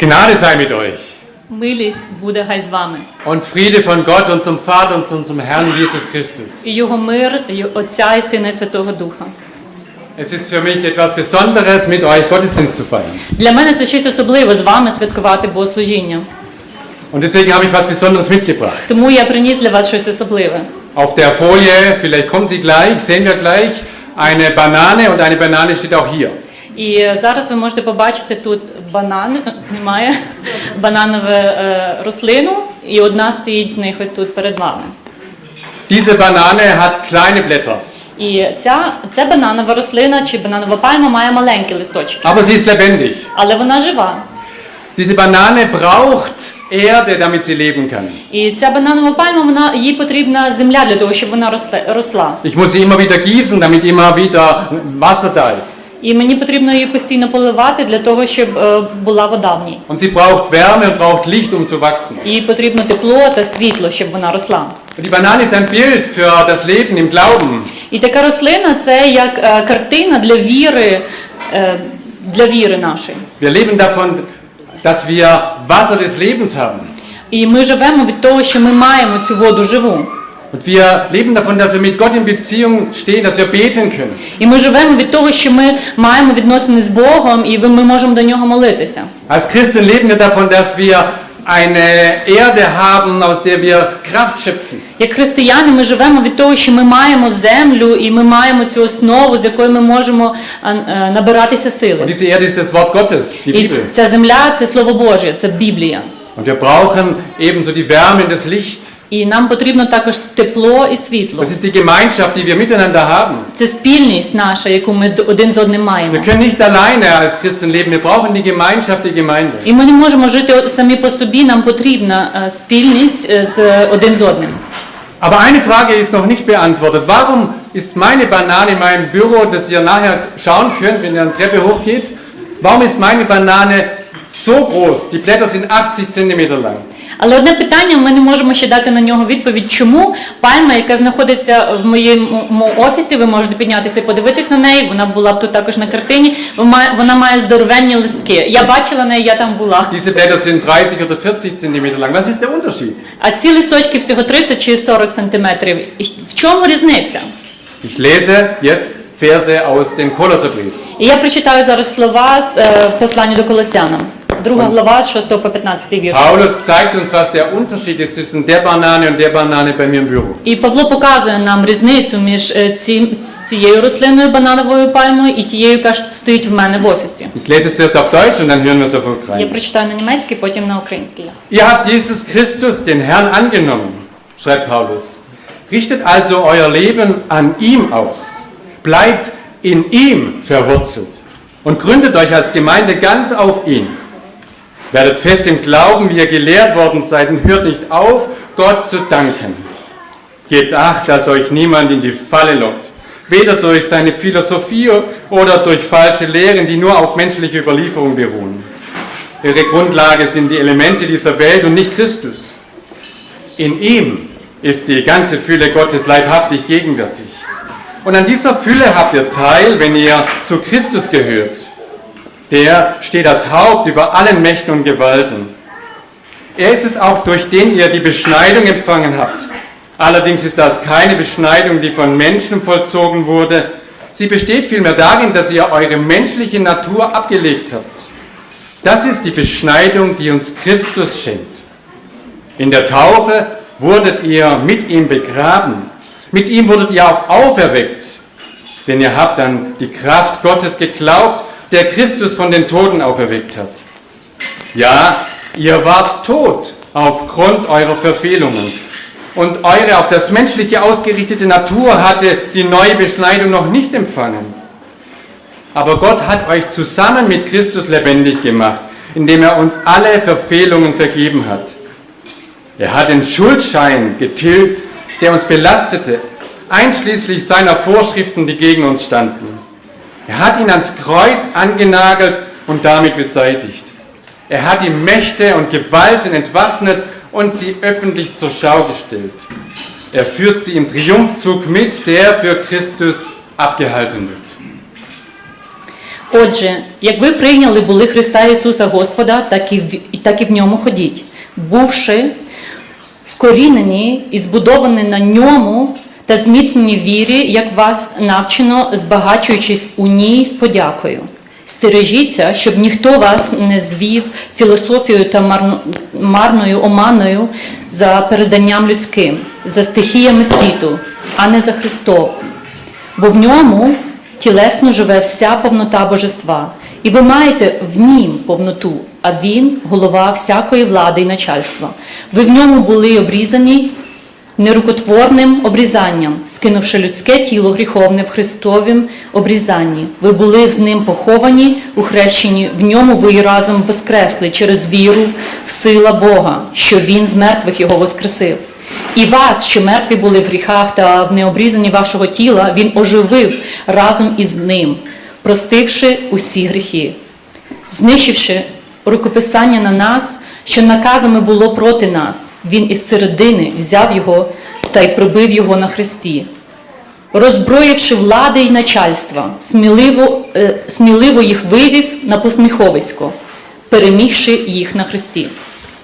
Gnade sei mit euch Милість буде хай з вами. und Friede von Gott, unserem Vater und unserem Herrn Jesus Christus. І його мир, і Отця і Сина і Святого Духа. Es ist für mich etwas Besonderes, mit euch Gottesdienst zu feiern. Для мене це щось особливе з вами святкувати Богослужіння. Und deswegen habe ich was Besonderes mitgebracht. Тому я приніс для вас щось особливе. Auf der Folie, vielleicht kommen Sie gleich, sehen wir gleich, eine Banane und eine Banane steht auch hier. І зараз ви можете побачити тут банан, немає бананову е, рослину, і одна стоїть з них ось тут перед вами. Diese Banane hat kleine Blätter, І ця, ця бананова рослина чи бананова пальма має маленькі листочки, aber sie ist lebendig. але вона жива. Diese Banane braucht Erde, damit sie leben kann. І ця бананова пальма, вона їй потрібна земля для того, щоб вона росла. Ich muss sie immer wieder gießen, damit immer wieder Wasser da ist. І мені потрібно її постійно поливати для того, щоб е, була вода в ній. Und sie braucht Wärme und braucht Licht, um zu wachsen. Їй потрібно тепло та світло, щоб вона росла. Und die Banane ist ein Bild für das Leben im Glauben. І така рослина це як е, картина для віри, е, для віри нашої. Wir leben davon, dass wir Wasser des Lebens haben. І ми живемо від того, що ми маємо цю воду живу. Und wir leben davon, dass wir mit Gott in Beziehung stehen, dass wir beten können. І ми живемо від того, що ми маємо відносини з Богом, і ми можемо до нього молитися. Als Christen leben wir davon, dass wir eine Erde haben, aus der wir Kraft schöpfen. Як християни, ми живемо від того, що ми маємо землю, і ми маємо цю основу, з якої ми можемо е, е, набиратися Und сили. diese Erde ist das Wort Gottes, die І Bibel. ця земля це слово Боже, це Біблія. Und wir brauchen ebenso die Wärme und das Licht. І нам потрібно також тепло і світло. Das ist die Gemeinschaft, die wir miteinander haben. Це спільність наша, яку ми д- один з одним маємо. Wir können nicht alleine als Christen leben. Wir brauchen die Gemeinschaft, die Gemeinde. І ми не можемо жити от самі по собі. Нам потрібна е, спільність е, з один з одним. Aber eine Frage ist noch nicht beantwortet. Warum ist meine Banane in meinem Büro, das ihr nachher schauen könnt, wenn ihr eine Treppe hochgeht, warum ist meine Banane so groß? Die Blätter sind 80 Zentimeter lang. Але одне питання, ми не можемо ще дати на нього відповідь, чому пальма, яка знаходиться в моєму офісі, ви можете піднятися і подивитись на неї. Вона була б тут також на картині. Вона має- здоровенні листки. Я бачила неї, я там була. Diese Blätter sind 30 oder 40 Zentimeter lang. Was ist der Unterschied? А ці листочки всього 30 чи 40 сантиметрів. В чому різниця? Ich lese jetzt Verse aus dem Kolosserbrief. І я прочитаю зараз слова з е, послання до Колосянам. Друга глава з 6 по 15 вірш. Paulus zeigt uns, was der Unterschied ist zwischen der Banane und der Banane bei mir im Büro. І Павло показує нам різницю між е, ці, цією рослиною банановою пальмою і тією, яка ж стоїть в мене в офісі. Ich lese zuerst auf Deutsch und dann hören wir es auf Я Ukrainisch. прочитаю на німецький, потім на український. Ihr habt Jesus Christus, den Herrn, angenommen, schreibt Paulus. Richtet also euer Leben an ihm aus. Bleibt in ihm verwurzelt und gründet euch als Gemeinde ganz auf ihn. Werdet fest im Glauben, wie ihr gelehrt worden seid und hört nicht auf, Gott zu danken. Gebt acht, dass euch niemand in die Falle lockt, weder durch seine Philosophie oder durch falsche Lehren, die nur auf menschliche Überlieferung beruhen. Ihre Grundlage sind die Elemente dieser Welt und nicht Christus. In ihm ist die ganze Fülle Gottes leibhaftig gegenwärtig. Und an dieser Fülle habt ihr teil, wenn ihr zu Christus gehört. Der steht als Haupt über allen Mächten und Gewalten. Er ist es auch, durch den ihr die Beschneidung empfangen habt. Allerdings ist das keine Beschneidung, die von Menschen vollzogen wurde. Sie besteht vielmehr darin, dass ihr eure menschliche Natur abgelegt habt. Das ist die Beschneidung, die uns Christus schenkt. In der Taufe wurdet ihr mit ihm begraben. Mit ihm wurdet ihr auch auferweckt. Denn ihr habt an die Kraft Gottes geglaubt, der Christus von den Toten auferweckt hat. Ja, ihr wart tot aufgrund eurer Verfehlungen. Und eure auf das Menschliche ausgerichtete Natur hatte die neue Beschneidung noch nicht empfangen. Aber Gott hat euch zusammen mit Christus lebendig gemacht, indem er uns alle Verfehlungen vergeben hat. Er hat den Schuldschein getilgt, der uns belastete, einschließlich seiner Vorschriften, die gegen uns standen. Er hat ihn ans Kreuz angenagelt und damit beseitigt. Er hat die Mächte und Gewalten entwaffnet und sie öffentlich zur Schau gestellt. Er führt sie im Triumphzug mit, der für Christus abgehalten wird. Отже, як ви прийняли були Христа Ісуса Господа, так і в, так і в ньому ходіть, бувши вкорінені і збудовані на ньому та зміцнені вірі, як вас навчено, збагачуючись у ній з подякою. Стережіться, щоб ніхто вас не звів філософією та марною оманою за переданням людським, за стихіями світу, а не за Христом. Бо в ньому тілесно живе вся повнота божества, і ви маєте в нім повноту, а він голова всякої влади і начальства. Ви в ньому були обрізані нерукотворним обрізанням, скинувши людське тіло гріховне в Христовім обрізанні. Ви були з ним поховані у хрещенні, в ньому ви разом воскресли через віру в сила Бога, що Він з мертвих його воскресив. І вас, що мертві були в гріхах та в необрізанні вашого тіла, Він оживив разом із ним, простивши усі гріхи знищивши рукописання на нас, що наказами було проти нас, він із середини взяв його та й пробив його на хресті. Роззброївши влади й начальства, сміливо, е, сміливо їх вивів на посміховисько, перемігши їх на хресті.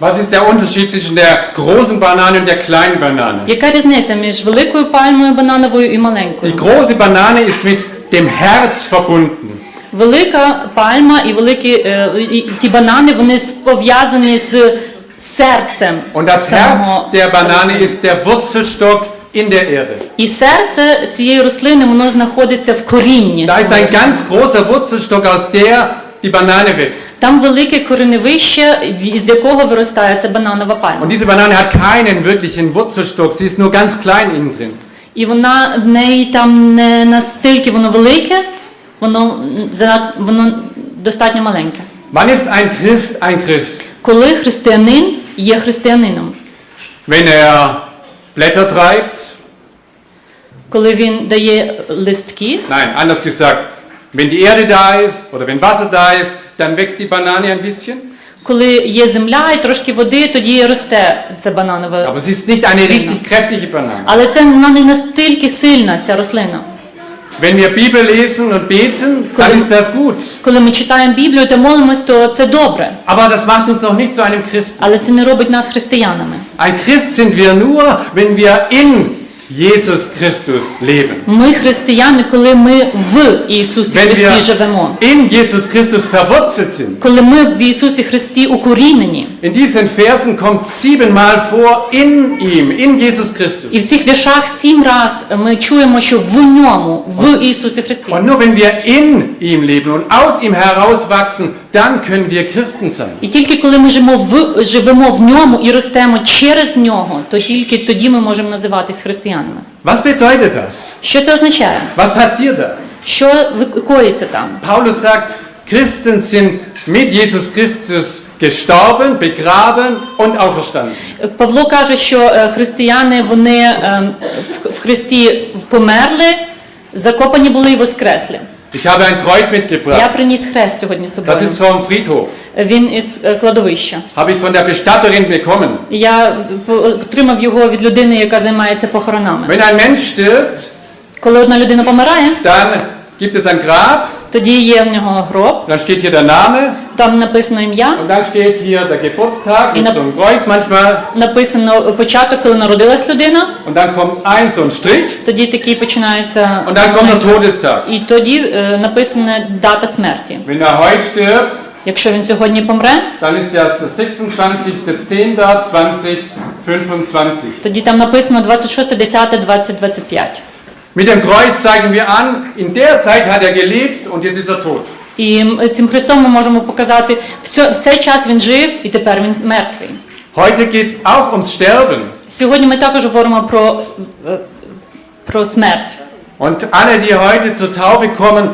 Was ist der Unterschied zwischen der großen Banane und der kleinen Banane? Яка різниця між великою пальмою банановою і Die маленькою? große Banane ist mit dem Herz verbunden. Велика пальма і великі е, і ті банани вони пов'язані з серцем. Und das Herz der Banane ist der Wurzelstock in der Erde. І серце цієї рослини воно знаходиться в корінні. Da ist ein ganz großer Wurzelstock, aus der die Banane wächst. Там велике кореневище, з якого виростає ця бананова пальма. Und diese Banane hat keinen wirklichen Wurzelstock, sie ist nur ganz klein innen drin. І вона в неї там не настільки воно велике, воно воно достатньо маленьке. Wann ist ein Christ ein Christ? Коли християнин є християнином, Wenn er Blätter treibt? коли він дає листки, Nein, anders gesagt, wenn die Erde da ist oder wenn Wasser da ist, dann wächst die Banane ein bisschen. коли є земля і трошки води, тоді росте ця бананова. Aber sie ist nicht eine richtig kräftige Banane. Але це вона не настільки сильна, ця рослина. Wenn wir Bibel lesen und beten, dann Komm. ist das gut. Коли ми читаємо Біблію та молимось, то це добре. Aber das macht uns doch nicht zu einem Christen. Але це не робить нас християнами. Ein Christ sind wir nur, wenn wir in Jesus Christus leben. Ми християни, коли ми в Ісусі Wenn Христі живемо. in Jesus Christus verwurzelt sind. Коли ми в Ісусі Христі укорінені. In diesen Versen kommt siebenmal vor in ihm, in Jesus Christus. І в цих віршах сім раз ми чуємо, що в ньому, в Ісусі Христі. Und nur wenn wir in ihm leben und aus ihm herauswachsen, dann können wir Christen sein. І тільки коли ми живемо в, живемо в ньому і ростемо через нього, то тільки тоді ми можемо називатись християнами. Was bedeutet das? Що це означає? Was passiert da? Що коїться там? Paulus sagt, Christen sind mit Jesus Christus gestorben, begraben und auferstanden. Павло каже, що е, християни вони е, в Христі померли, закопані були і воскресли. Ich habe ein Kreuz Я mitgebracht. приніс хрест сьогодні з Das собою. ist vom Friedhof. Він із е, кладовища. Habe ich von der Bestatterin bekommen. Я п- отримав його від людини, яка займається похоронами. Wenn ein Mensch stirbt, Коли одна людина помирає, dann gibt es ein Grab, тоді є в нього гроб, dann steht hier der Name там написано ім'я, und dann steht hier der Geburtstag mit so einem Kreuz manchmal написано початок, коли народилась людина. und dann kommt ein so ein Strich Тоді такий починається. und dann kommt der Todestag. І тоді е, написана дата смерті. Wenn er heute stirbt, Якщо він сьогодні помре, dann ist der 26.10.2025. тоді там написано 26, 10, 20, 25. Mit dem Kreuz zeigen wir an, in der Zeit hat er gelebt und jetzt ist er tot. І цим Христом ми можемо показати, в, цьо- в цей час він жив і тепер він мертвий. Heute geht auch ums Sterben. Сьогодні ми також говоримо про, е, про смерть. Und alle, die heute zur Taufe kommen,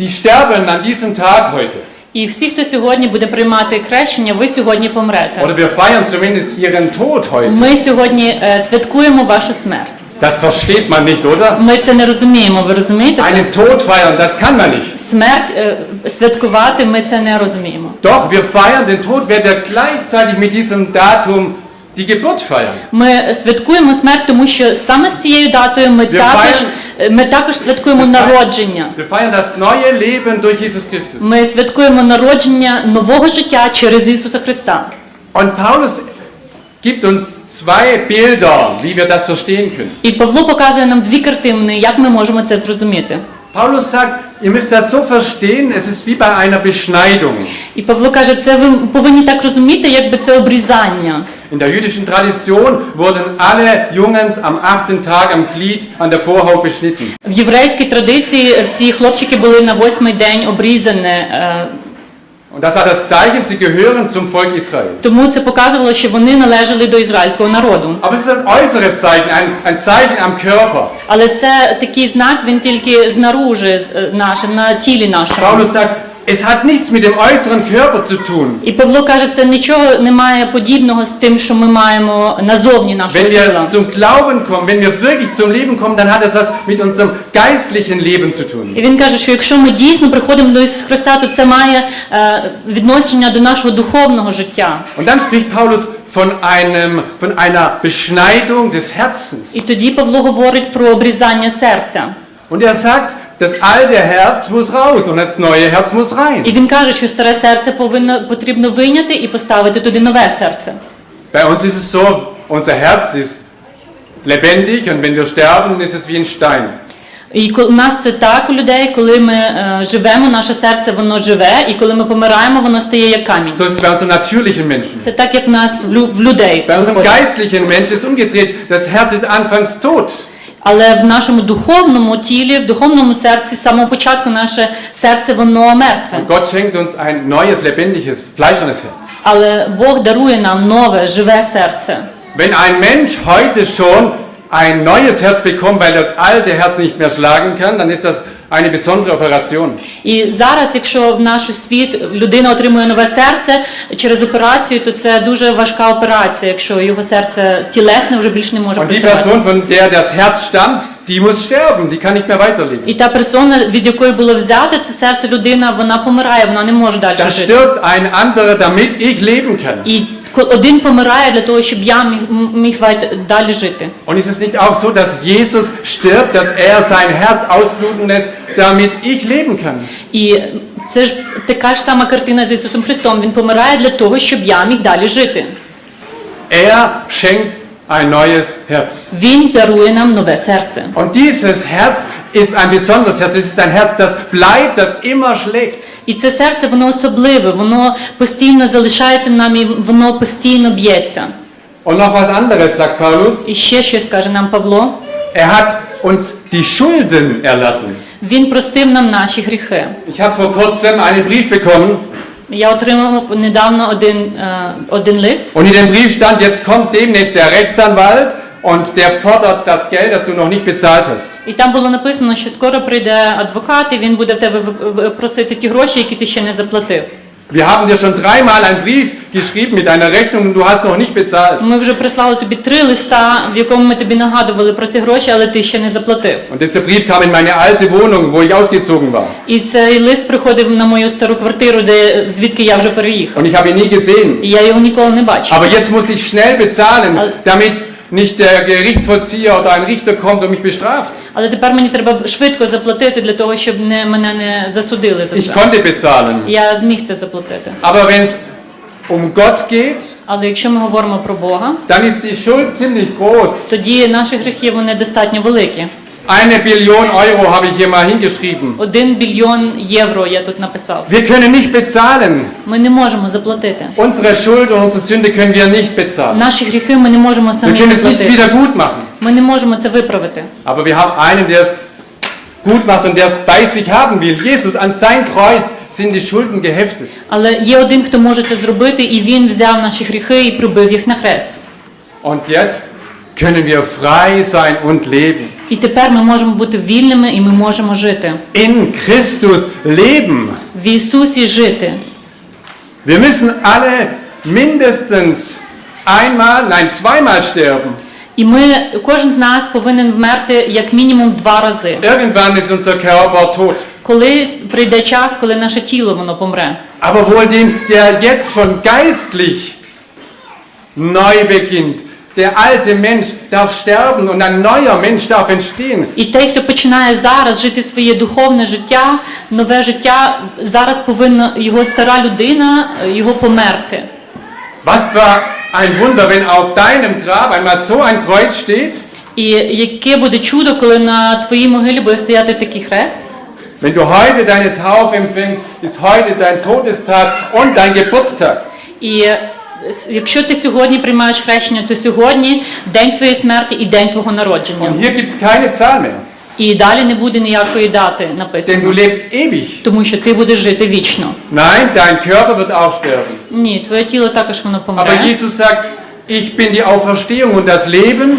die sterben an diesem Tag heute. І всі, хто сьогодні буде приймати хрещення, ви сьогодні помрете. Oder wir feiern zumindest ihren Tod heute. Ми сьогодні е, святкуємо вашу смерть. Das versteht man nicht, oder? Ми це не розуміємо. Ви розумієте? Це? Einen Tod feiern, das kann man nicht. Смерть е, святкувати ми це не розуміємо. Doch, wir feiern den Tod, wenn wir gleichzeitig mit diesem Datum die Geburt feiern. Ми святкуємо смерть, тому що саме з цією датою ми Wir також, ми також святкуємо народження. Wir feiern das neue Leben durch Jesus Christus. Ми святкуємо народження нового життя через Ісуса Христа. Und Paulus gibt uns zwei Bilder, wie wir das verstehen können. І Павло показує нам дві картини, як ми можемо це зрозуміти. Paulus sagt, ihr müsst das so verstehen, es ist wie bei einer Beschneidung. І Павло каже, це ви повинні так розуміти, якби це обрізання. In der jüdischen Tradition wurden alle Jungens am achten Tag am Glied an der Vorhaut beschnitten. В єврейській традиції всі хлопчики були на восьмий день обрізані. е, Und das war das Zeichen, sie gehören zum Volk Israel. Тому це показувало, що вони належали до ізраїльського народу. Aber es ist ein äußeres Zeichen, ein, ein Zeichen am Körper. Але це такий знак, він тільки знаружи з- е, наше, на тілі нашому. Paulus sagt, es hat nichts mit dem äußeren Körper zu tun. І Павло каже, це нічого немає подібного з тим, що ми маємо назовні нашого Wenn wir zum Glauben kommen, wenn wir wirklich zum Leben kommen, dann hat es was mit unserem geistlichen Leben zu tun. І він каже, що якщо ми дійсно приходимо до Ісуса Христа, то це має е, відношення до нашого духовного життя. Und dann spricht Paulus von, einem, von einer Beschneidung des Herzens. І тоді Павло говорить про обрізання серця. Und er sagt, das alte Herz muss raus und das neue Herz muss І він каже, що старе серце повинно потрібно вийняти і поставити туди нове серце. Bei uns ist es so, unser Herz ist lebendig und wenn wir sterben, ist es wie ein Stein. І у нас це так у людей, коли ми е, живемо, наше серце воно живе, і коли ми помираємо, воно стає як камінь. So ist es bei unserem natürlichen Menschen. Це так, як в нас в, лю- в людей. Bei unserem виходить. geistlichen Menschen ist umgedreht, das Herz ist anfangs tot. Але в нашому духовному тілі, в духовному серці, з самого початку наше серце воно мертве. Gott schenkt uns ein neues, lebendiges, fleischernes Herz. Але Бог дарує нам нове, живе серце. Wenn ein Mensch heute schon ein neues Herz bekommt, weil das alte Herz nicht mehr schlagen kann, dann ist das eine besondere Operation. І зараз, якщо в наш світ людина отримує нове серце через операцію, то це дуже важка операція, якщо його серце тілесне вже більш не може Und die працювати. Person, von der das Herz stammt, die muss sterben, die kann nicht mehr weiterleben. І та персона, від якої було взяте це серце людина, вона помирає, вона не може далі Da жити. stirbt ein anderer, damit ich leben kann. І ко- Один помирає для того, щоб я міг, далі жити. Und ist es nicht auch so, dass Jesus stirbt, dass er sein Herz ausbluten lässt, damit ich leben kann? І це ж така ж сама картина з Ісусом Христом. Він помирає для того, щоб я міг далі жити. Er schenkt ein neues Herz. Він дарує нам нове серце. Und dieses Herz ist ein besonderes Herz. Es ist ein Herz, das bleibt, das immer schlägt. І це серце воно особливе, воно постійно залишається в нами, воно постійно б'ється. Und noch was anderes sagt Paulus. І ще щось каже нам Павло. Er hat uns die Schulden erlassen. Він простив нам наші гріхи. Ich habe vor kurzem einen Brief bekommen Я отримав недавно один, е, один лист, und in dem Brief stand, jetzt kommt demnächst der Rechtsanwalt und der fordert das Geld, das du noch nicht bezahlt hast. і там було написано, що скоро прийде адвокат, і він буде в тебе просити ті гроші, які ти ще не заплатив. Wir haben dir schon dreimal einen Brief geschrieben mit einer Rechnung und du hast noch nicht bezahlt. Ми вже прислали тобі три листа, в якому ми тобі нагадували про ці гроші, але ти ще не заплатив. Und dieser Brief kam in meine alte Wohnung, wo ich ausgezogen war. І цей лист приходив на мою стару квартиру, де звідки я вже переїхав. Und ich habe ihn nie gesehen. І я його ніколи не бачив. Aber jetzt muss ich schnell bezahlen, damit nicht der Gerichtsvollzieher oder ein Richter kommt und mich bestraft. Але тепер мені треба швидко заплатити для того, щоб не, мене не засудили за Ich це. konnte bezahlen. Я зміг це заплатити. Aber wenn es um Gott geht, Але якщо ми говоримо про Бога, dann ist die Schuld ziemlich groß. тоді наші гріхи вони достатньо великі. Eine Billion Euro habe ich hier mal hingeschrieben. Один більйон євро я тут написав. Wir können nicht bezahlen. Ми не можемо заплатити. Unsere Schuld und unsere Sünde können wir nicht bezahlen. Наші гріхи ми не можемо Wir самі können es nicht заплатити. wieder gut machen. Ми не можемо це виправити. Aber wir haben einen, der es gut macht und der es bei sich haben will. Jesus, an sein Kreuz sind die Schulden geheftet. Але є один, хто може це зробити, і він взяв наші гріхи і прибив їх на хрест. Und jetzt können wir frei sein und leben. І тепер ми можемо бути вільними і ми можемо жити. In Christus leben. В Ісусі жити. Wir müssen alle mindestens einmal, nein, zweimal sterben. І ми, кожен з нас повинен вмерти як мінімум два рази. Irgendwann ist unser Körper tot. Коли прийде час, коли наше тіло воно помре. Aber wohl dem, der jetzt schon geistlich neu beginnt. Der alte Mensch darf sterben und ein neuer Mensch darf entstehen. І той, хто починає зараз жити своє духовне життя, нове життя, зараз повинна його стара людина, е, його померти. Was für ein Wunder, wenn auf deinem Grab einmal so ein Kreuz steht, І яке буде чудо, коли на твоїй могилі буде стояти такий хрест? wenn du heute deine Taufe empfängst, ist heute dein Todestag und dein Geburtstag. І е, якщо ти сьогодні приймаєш хрещення, то сьогодні день твоєї смерті і день твого народження. Und hier gibt es keine Zahl mehr, І далі не буде ніякої дати denn du написано, lebst ewig. тому що ти будеш жити вічно. Nein, dein Körper wird auch sterben. Ні, твоє тіло також воно Aber помре. Jesus sagt, ich bin die Auferstehung und das Leben.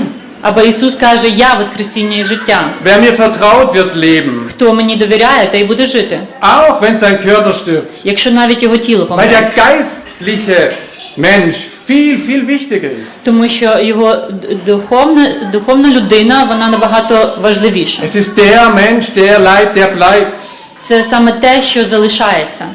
Або Ісус каже, я Воскресіння і життя. Wer mir vertraut, wird leben. Хто мені довіряє, той буде жити. Auch wenn sein Körper stirbt. Якщо навіть його тіло Weil помре. der geistliche Mensch viel, viel wichtiger ist. Тому що його духовна, духовна людина, вона набагато важливіша. Es ist der Mensch, der leid, der bleibt. Це саме те, що залишається.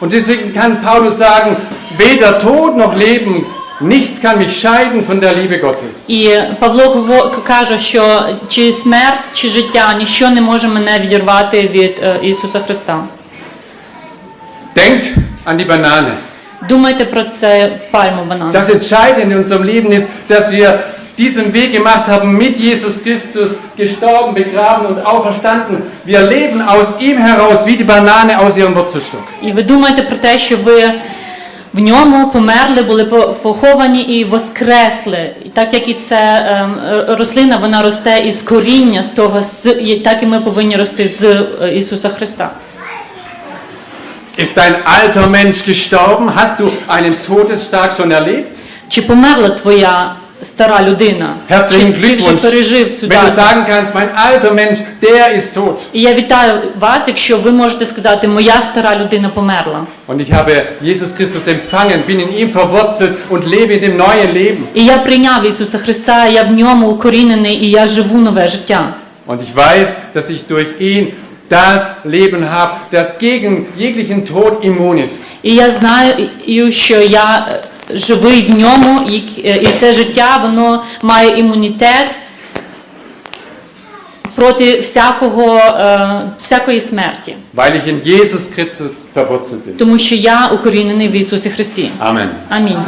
Und deswegen kann Paulus sagen, weder Tod noch Leben, nichts kann mich scheiden von der Liebe Gottes. І Павло каже, що чи смерть, чи життя, ніщо не може мене відірвати від е, Ісуса Христа. Denkt an die Banane. Думайте про це пальму банан. Das Entscheidende in unserem Leben ist, dass wir diesen Weg gemacht haben mit Jesus Christus, gestorben, begraben und auferstanden. Wir leben aus ihm heraus wie die Banane aus ihrem Wurzelstock. І ви думаєте про те, що ви в ньому померли, були по- поховані і воскресли. І так як і це ем, рослина, вона росте із коріння, з того, з, і так і ми повинні рости з е, Ісуса Христа. Ist dein alter Mensch gestorben? Hast du einen Todestag schon erlebt? Чи померла твоя стара людина? Herzlichen Чи ти вже Glückwunsch. пережив цю Wenn du дату? sagen kannst, mein alter Mensch, der ist tot. І я вітаю вас, якщо ви можете сказати, моя стара людина померла. Und ich habe Jesus Christus empfangen, bin in ihm verwurzelt und lebe in dem neuen Leben. І я прийняв Ісуса Христа, я в ньому укорінений, і я живу нове життя. Und ich weiß, dass ich durch ihn das Leben habe, das gegen jeglichen Tod immun ist. І я знаю, що я е, живий в ньому, і, е, і це життя воно має імунітет проти всякого, е, всякої смерті, Weil ich in Jesus Christus verwurzelt bin. тому що я укорінений в Ісусі Христі. Amen. Амінь.